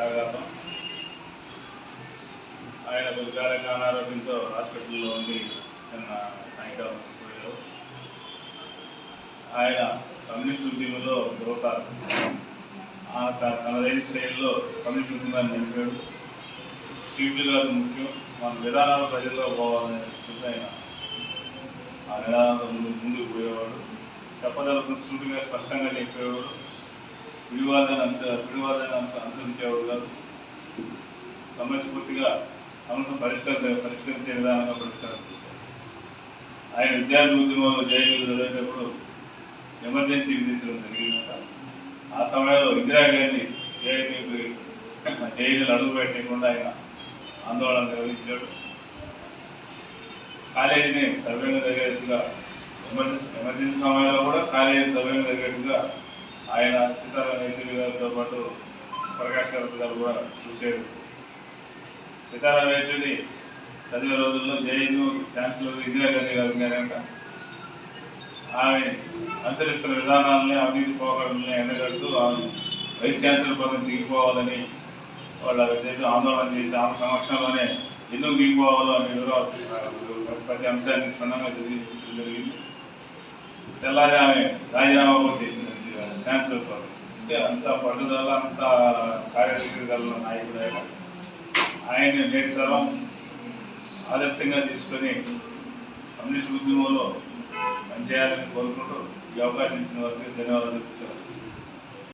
నిరాఘాతం ఆయన కొద్దికాలంగా అనారోగ్యంతో హాస్పిటల్లో ఉండి నిన్న సాయంకాలం పోయారు. ఆయన కమ్యూనిస్ట్ ఉద్యమంలో ధృవతారు ఆ తనదైన శైలిలో కమ్యూనిస్ట్ ఉద్యమాన్ని నిలిపాడు. సీట్లు కాదు ముఖ్యం. మన విధానాలు ప్రజల్లో పోవాలనే ఆయన ఆ విధానాలతో ముందు ముందుకు పోయేవాడు. చెప్పదలకు సూటిగా స్పష్టంగా చెప్పేవాడు. పిడివాదాన్ని అంశ పిడివాదాన్ని అంశ అనుసరించేవాడు. సమస్యపూర్తిగా సమస్య పరిష్కరి పరిష్కరించే విధానంగా పరిష్కారం చేశారు. ఆయన విద్యార్థి ఉద్యమంలో జైలు చదివేటప్పుడు ఎమర్జెన్సీ విధించడం జరిగిందట. ఆ సమయంలో ఇందిరాగాంధీ జైలు జైలు అడుగు పెట్టకుండా ఆయన ఆందోళన నిర్వహించాడు. కాలేజీని సర్వేగా జరిగేట్టుగా ఎమర్జెన్సీ ఎమర్జెన్సీ సమయంలో కూడా కాలేజీ సర్వేగా జరిగేట్టుగా ఆయన సీతారాం యేచూరి గారితో పాటు ప్రకాష్ గారి గారు కూడా చూశారు. సీతారాం యేచూరి చదివే రోజుల్లో జైలు ఛాన్సలర్ ఇందిరాగాంధీ గారు ఉన్నారంట. ఆమె అనుసరిస్తున్న విధానాలని అవినీతి పోకడల్ని ఎండగడుతూ ఆమె వైస్ ఛాన్సలర్ పదవి దిగిపోవాలని వాళ్ళ ఏదైతే ఆందోళన చేసి ఆమె సమక్షంలోనే ఎందుకు దిగిపోవాలో అనే వివరాలు ప్రతి అంశాన్ని క్షుణ్ణంగా చదివించడం జరిగింది. తెల్లారి ఆమె రాజీనామా కూడా చేసింది ఛాన్సలర్ పదవి. అంటే అంత పట్టుదల అంత కార్యశక్తి గల నాయకుడు ఆయన నేటి తరం ఆదర్శంగా తీసుకొని కమ్యూనిస్ట్ ఉద్యమంలో పనిచేయాలని కోరుకుంటూ ఈ అవకాశం ఇచ్చిన వారికి ధన్యవాదాలు తెలుపుతున్నాను.